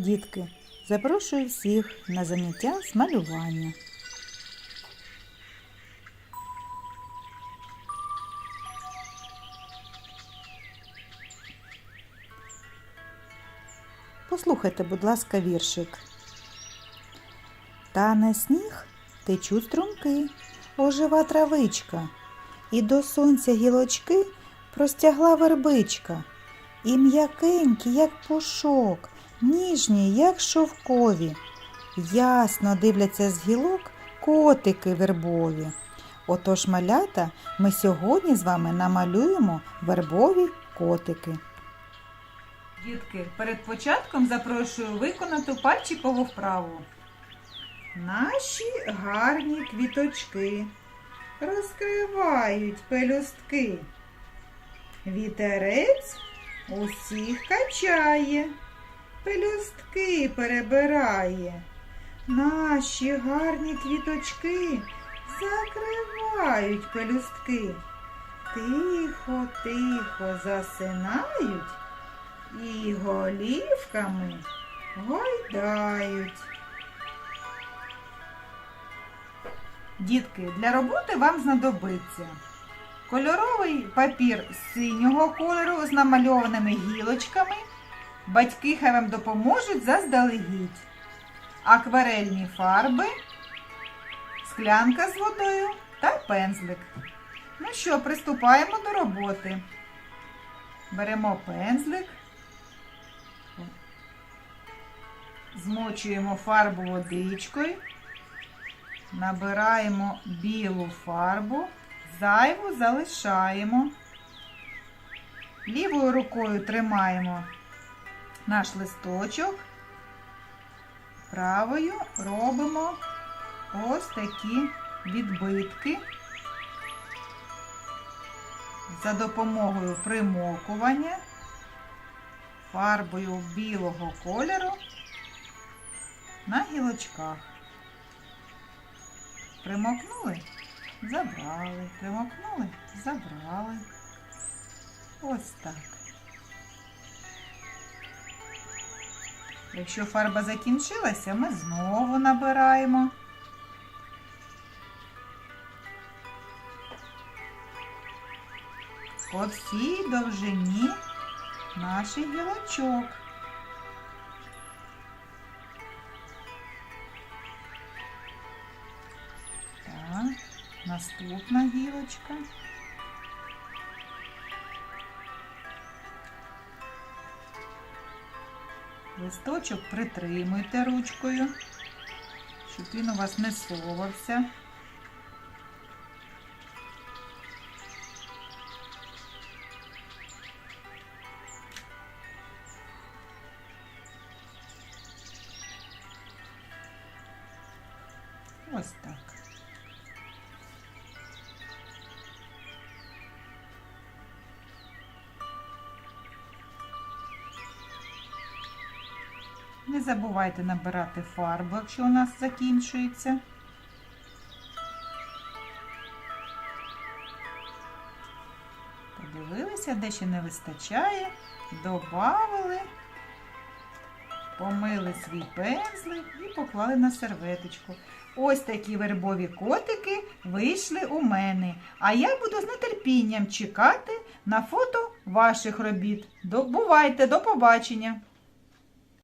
Дітки, запрошую всіх на заняття з малювання. Послухайте, будь ласка, віршик. Тане сніг, течуть струмки, ожива травичка, і до сонця гілочки простягла вербичка, і м'якенькі, як пушок, ніжні, як шовкові. Ясно дивляться з гілок котики вербові. Отож, малята, ми сьогодні з вами намалюємо вербові котики. Дітки, перед початком запрошую виконати пальчикову вправу. Наші гарні квіточки розкривають пелюстки. Вітерець усіх качає, пелюстки перебирає. Наші гарні квіточки закривають пелюстки. Тихо, тихо засинають і голівками гойдають. Дітки, для роботи вам знадобиться кольоровий папір синього кольору з намальованими гілочками. Батьки хай вам допоможуть заздалегідь. Акварельні фарби, склянка з водою та пензлик. Ну що, приступаємо до роботи. Беремо пензлик, змочуємо фарбу водичкою, набираємо білу фарбу, зайву залишаємо. Лівою рукою тримаємо наш листочок, правою робимо ось такі відбитки. За допомогою примокування фарбою білого кольору на гілочках. Примокнули, забрали, примокнули, забрали. Ось так. Якщо фарба закінчилася, ми знову набираємо. по всій довжині наших гілочок. Так, наступна гілочка. Листочок притримуйте ручкою, щоб він у вас не совався. Ось так. Не забувайте набирати фарбу, якщо у нас закінчується. Подивилися, де ще не вистачає, добавили, помили свій пензлик і поклали на серветочку. Ось такі вербові котики вийшли у мене. А я буду з нетерпінням чекати на фото ваших робіт. Бувайте, до побачення!